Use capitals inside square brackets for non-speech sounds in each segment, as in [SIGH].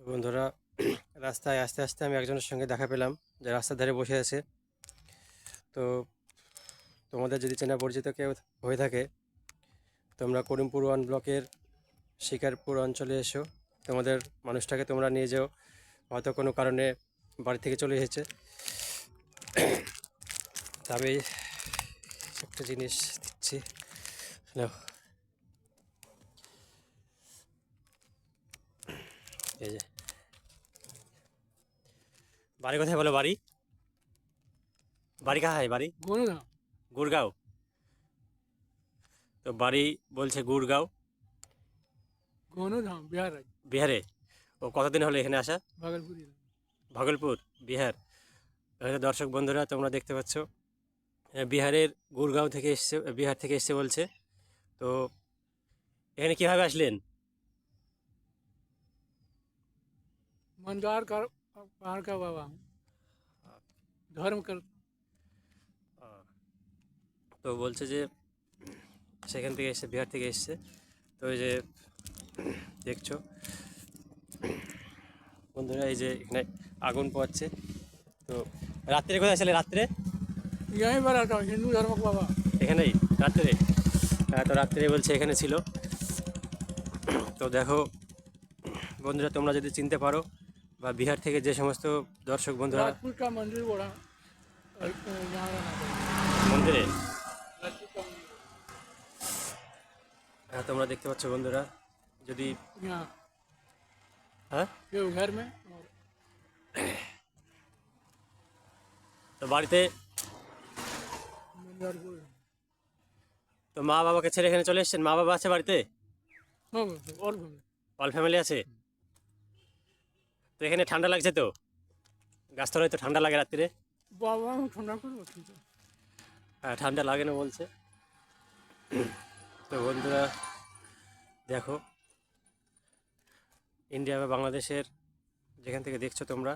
তো বন্ধুরা, [CLEARS THROAT] রাস্তায় আস্তে আস্তে আমি একজনের সঙ্গে দেখা পেলাম যে রাস্তার ধারে বসে আছে। তো তোমাদের যদি চেনা পরিচিত কেউ হয়ে থাকে, তোমরা করিমপুর ওয়ান ব্লকের শিকারপুর অঞ্চলে এসো। তোমাদের মানুষটাকে তোমরা নিয়ে যাও। হয়তো কোনো কারণে বাড়ি থেকে চলে এসেছে। [CLEARS THROAT] তা আমি একটা জিনিস দিচ্ছি। নাও। এই যে। বাড়ি কোথায় বলো বাড়ি? বাড়ি কোথায় বাড়ি? গুড়গাঁও তো বাড়ি বলছে গুড়গাঁও গণধাম বিহার। বিহারে? ও কতদিন হলো এখানে আসা? ভাগলপুর। ভাগলপুর বিহার। দর্শক বন্ধুরা তোমরা দেখতে পাচ্ছ বিহারের গুড়গাঁও থেকে এসছে বিহার থেকে এসছে বলছে। তো এখানে কীভাবে আসলেন? মঞ্জার का पहाड़ का बाबा हूँ धर्म कर তো বলছে যে সেখান থেকে এসছে বিহার থেকে এসছে তো এই যে দেখছো বন্ধুরা এই যে এখানে আগুন পোয়াচ্ছে তো রাত্রে কোথায় ছিলে রাত্রে यहीं पर रहता हूँ हिंदू धर्म का बाबा এখানেই রাত্রে হ্যাঁ তো রাত্রে বলছে এখানে ছিল তো দেখো বন্ধুরা তোমরা যদি চিনতে পারো বা বিহার থেকে যে সমস্ত দর্শক বন্ধুরা মন্দিরে হ্যাঁ তোমরা দেখতে পাচ্ছ বন্ধুরা যদি হ্যাঁ? তো বাড়িতে? তো মা বাবাকে ছেড়ে এখানে চলে এসছেন? মা বাবা আছে বাড়িতে? অল ফ্যামিলি আছে? তো এখানে ঠান্ডা লাগছে তো গাছতলায় তো ঠান্ডা লাগে রাত্রিরে बाबा हूँ ठंडा कर रखी थी হ্যাঁ ঠান্ডা লাগে না বলছে তো বন্ধুরা দেখো ইন্ডিয়া বা বাংলাদেশের যেখান থেকে দেখছো তোমরা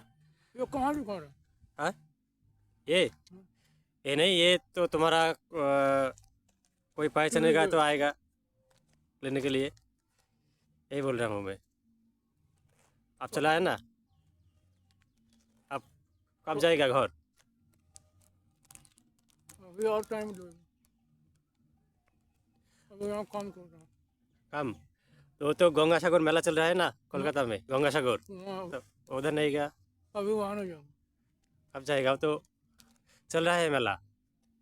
ये कहाँ की घर है हाँ ये ये नहीं ये तो तुम्हारा अ, कोई पहचानेगा तो आएगा लेने के लिए यही बोल रहा हूँ मैं आप चला है ना आप कब जाएगा घर अभी और टाइम दो अभी यहाँ काम कर रहा हूँ काम तो वो तो गंगा सागर मेला चल रहा है ना कोलकाता में गंगा सागर वहाँ- तो उधर नहीं गया अभी वहाँ नहीं जाऊँ अब जाएगा वो तो चल रहा है मेला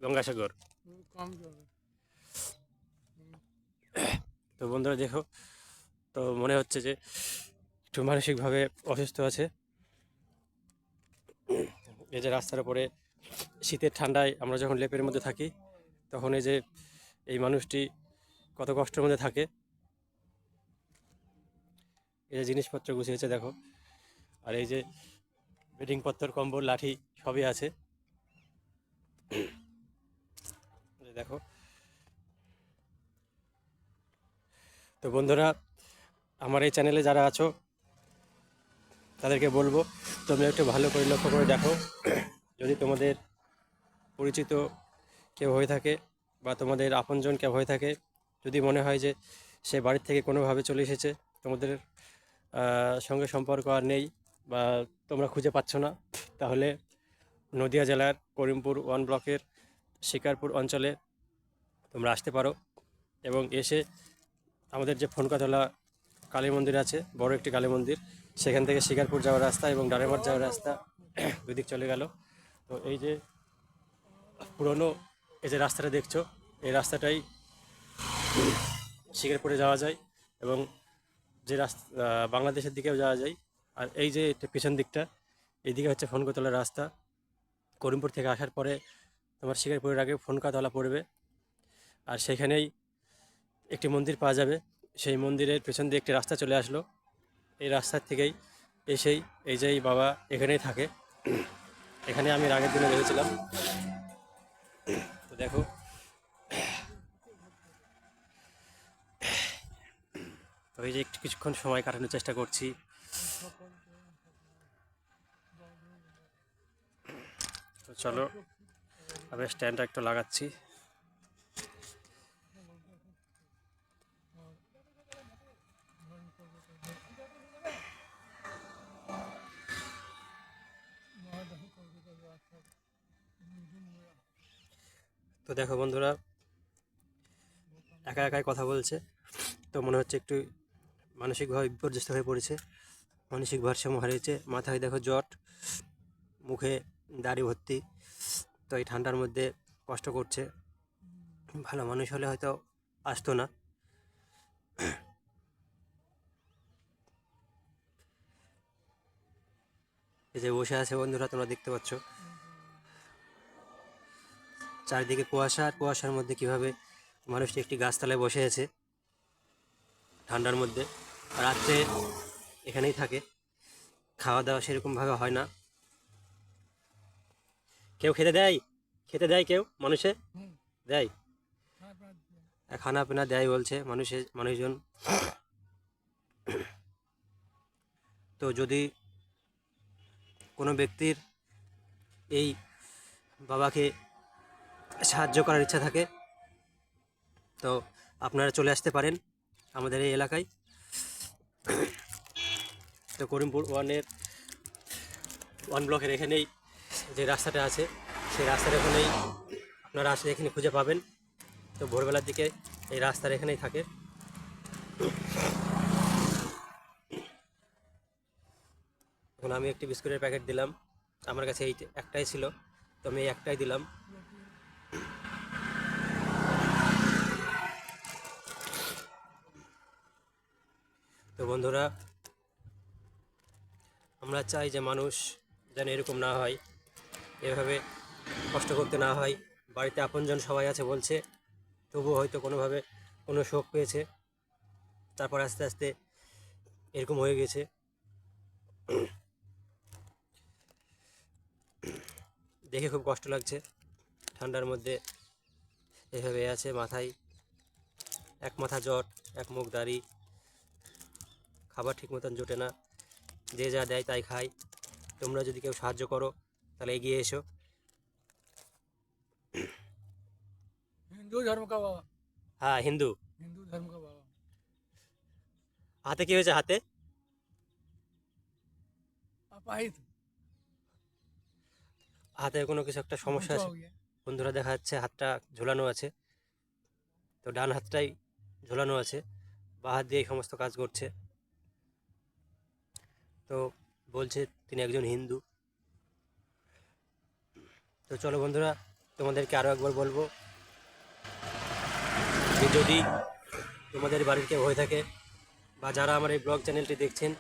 गंगा सागर अभी काम कर रहा हूँ তো বন্ধুরা দেখো তো মনে হচ্ছে যে একটু মানসিকভাবে অসুস্থ আছে এই যে রাস্তার উপরে শীতের ঠান্ডায় আমরা যখন লেপের মধ্যে থাকি, তখন এই যে এই মানুষটি কত কষ্টের মধ্যে থাকে। এই যে জিনিসপত্র গুছিয়েছে দেখো। আর এই যে বেডিং পত্তর, কম্বল, লাঠি সবই আছে। দেখো। তো বন্ধুরা, আমার এই চ্যানেলে যারা আছো তাদেরকে বলব, তোমরা একটু ভালো করে লক্ষ্য করে দেখো। যদি তোমাদের পরিচিত কেউ হয়ে থাকে বা তোমাদের আপনজন কেউ হয়ে থাকে, যদি মনে হয় যে সে বাড়ির থেকে কোনোভাবে চলে এসেছে, তোমাদের সঙ্গে সম্পর্ক আর নেই বা তোমরা খুঁজে পাচ্ছ না, তাহলে নদিয়া জেলার করিমপুর ওয়ান ব্লকের শিকারপুর অঞ্চলে তোমরা আসতে পারো এবং এসে আমাদের যে ফোনকাতলা কালী মন্দির আছে, বড় একটি কালী মন্দির সেখান থেকে শিকারপুর যাওয়ার রাস্তা এবং ডারেমার যাওয়ার রাস্তা [CLEARS THROAT] দুদিক চলে গেল। তো এই যে পুরনো এই যে রাস্তাটা দেখছ, এই রাস্তাটাই শিকারপুরে যাওয়া যায় এবং যে রাস্তা বাংলাদেশের দিকেও যাওয়া যায়। আর এই যে পেছন দিকটা, এইদিকে হচ্ছে ফনকাতলার রাস্তা। করিমপুর থেকে আসার পরে তোমার শিকারপুরের আগে ফনকাতলা পড়বে। আর সেখানেই একটি মন্দির পাওয়া যাবে। সেই মন্দিরের পেছন দিয়ে একটি রাস্তা চলে আসলো। এই রাস্তার থেকেই এসেই এই যে বাবা এখানেই থাকে। এখানে আমি আগের দিনে দেখেছিলাম। তো দেখো। তো এই যে একটু কিছুক্ষণ সময় কাটানোর চেষ্টা করছি। তো চলো, আমি স্ট্যান্ডটা একটু লাগাচ্ছি। তো দেখো বন্ধুরা, একা একাই কথা বলছে, তো মনে হচ্ছে একটু মানসিকভাবে বিপর্যস্ত হয়ে পড়েছে, মানসিক ভারসাম্য হারিয়েছে, মাথায় দেখো জট, মুখে দাড়ি ভর্তি, তো এই ঠান্ডার মধ্যে কষ্ট করছে, ভালো মানুষ হলে হয়তো আসতো না। এই যে বসে আছে বন্ধুরা, তোমরা দেখতে পাচ্ছ। চারিদিকে কুয়াশা, আর কুয়াশার মধ্যে কীভাবে মানুষটি একটি গাছতলায় বসে আছে ঠান্ডার মধ্যে। রাত্রে এখানেই থাকে। খাওয়া দাওয়া সেরকমভাবে হয় না। কেউ খেতে দেয়? খেতে দেয় কেউ? মানুষে? দেয়? খানা পিনা দেয় বলছে মানুষের মানুষজন। তো যদি কোনো ব্যক্তির এই বাবাকে সাহায্য করার ইচ্ছা থাকে। তো আপনারা চলে আসতে পারেন আমাদের এই এলাকায়। তো করিমপুর ওয়ানের, ওয়ান ব্লকের এখানেই যে রাস্তাটা আছে, সেই রাস্তার এখানেই আপনারা আসলে এখানে খুঁজে পাবেন। তো ভোরবেলার দিকে এই রাস্তার এখানেই থাকে। এখন আমি একটি বিস্কুটের প্যাকেট দিলাম। আমার কাছে এই একটাই ছিল। তো আমি একটাই দিলাম তো বন্ধুরা, আমরা চাই যে মানুষ যেন এরকম না হয়, এভাবে কষ্ট করতে না হয়। বাড়িতে আপনজন সবাই আছে বলছে তবুও হয়তো কোনোভাবে কোনো শোক পেয়েছে। তারপর আস্তে আস্তে এরকম হয়ে গেছে। দেখে খুব কষ্ট লাগছে। ঠান্ডার মধ্যে এভাবে আছে মাথায়, এক মাথা জট এক মুখ দাড়ি। খাবার ঠিক মতন জোটে না। যে যা দেয় তাই খায় তোমরা যদি কেউ সাহায্য করো তাহলে এগিয়ে এসো। হিন্দু ধর্ম হ্যাঁ হিন্দু। হিন্দু ধর্ম হাতে কি হয়েছে হাতে? আপাহিত হাতে কোনো কিছু একটা সমস্যা আছে। বন্ধুরা দেখা যাচ্ছে হাতটা ঝোলানো আছে। তো ডান হাতটাই ঝোলানো আছে। বা হাত দিয়ে সমস্ত কাজ করছে। তো বলছে তিনি একজন হিন্দু। তো চলো বন্ধুরা, তোমাদেরকে আরও একবার বলব যে যদি তোমাদের বাড়ির কেউ হয়ে থাকে বা যারা আমার এই ব্লগ চ্যানেলটি দেখছেন,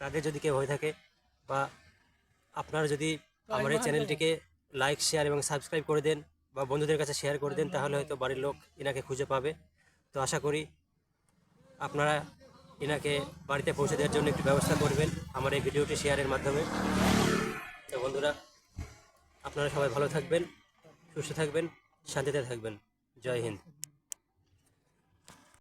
তাদের যদি কেউ হয়ে থাকে বা আপনারা যদি আমার এই চ্যানেলটিকে লাইক শেয়ার এবং সাবস্ক্রাইব করে দেন বা বন্ধুদের কাছে শেয়ার করে দেন, তাহলে হয়তো বাড়ির লোক এনাকে খুঁজে পাবে। তো আশা করি আপনারা এনাকে বাড়িতে পৌঁছে দেওয়ার জন্য একটু ব্যবস্থা করবেন আমার এই ভিডিওটি শেয়ারের মাধ্যমে। তো বন্ধুরা, আপনারা সবাই ভালো থাকবেন, সুস্থ থাকবেন, শান্তিতে থাকবেন। জয় হিন্দ।